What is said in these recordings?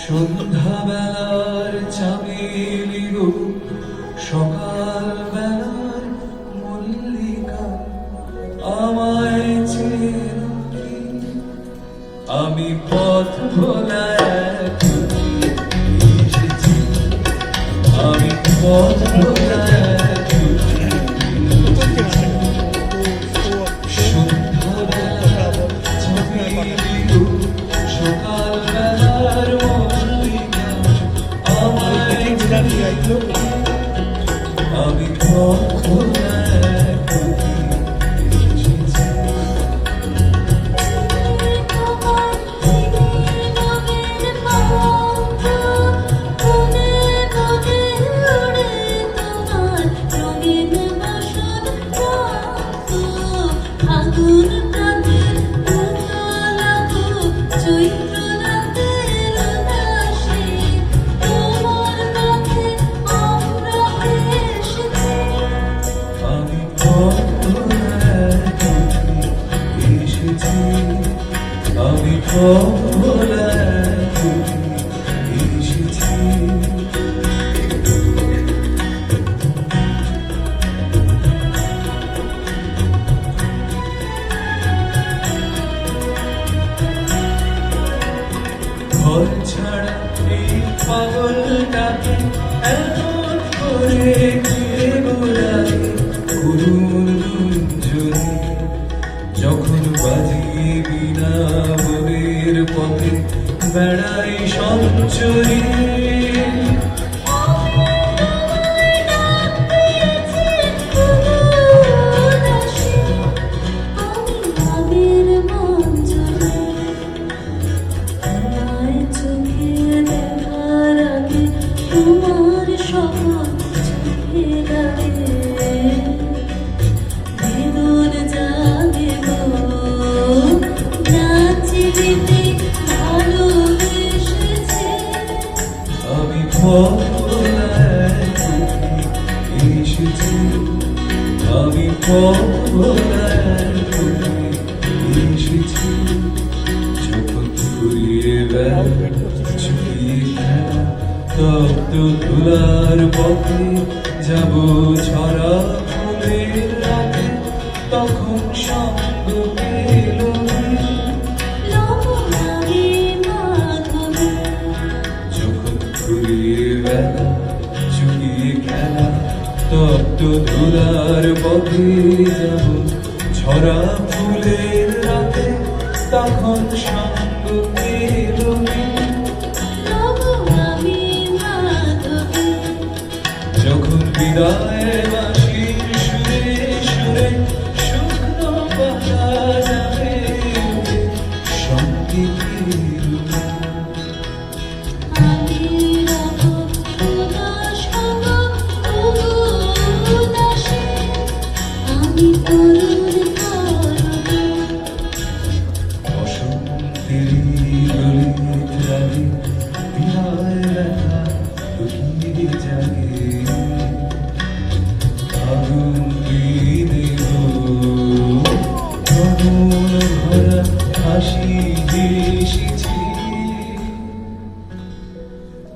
সন্ধ্যাবেলার চামেলি সকাল বেলার মল্লিকা আমায় আমি পথ ভোলা আমি পথ ভোলা এসেছি আমি পথে এসেছি। ছাড়া এই পাগলটাকে এমন করে গোড়ায় করুণ যখন বাজিয়ে বিনা মনের পথে বেড়াই সঞ্চরী আমি এসেছি যখন ঘুরিয়ে তপ্ত ধুলার পথে যাব ছড়া তখন সঙ্গ পেল পথে যাব? ছড়া ফুলের রাতে তখন সঙ্গ যখন বিদায় বাঁশির সুরে সুরে শুকনো পাতা যাবে সঙ্গীতের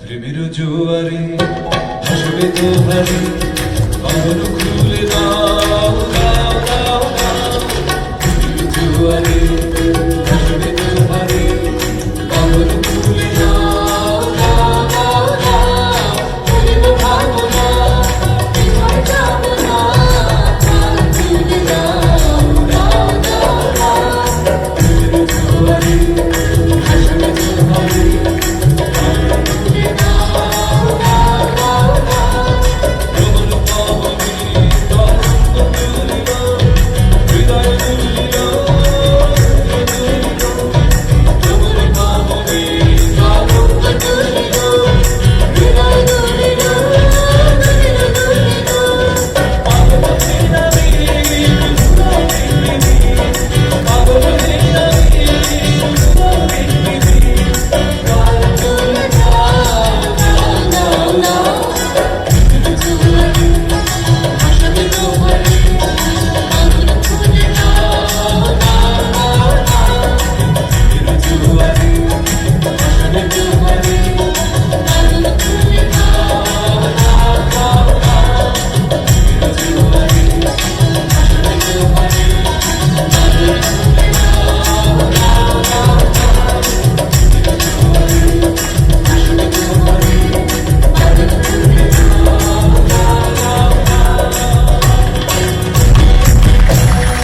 প্রেমের জোয়ারে ভাসবে তো হারে বাঁধন খুলে Thank you.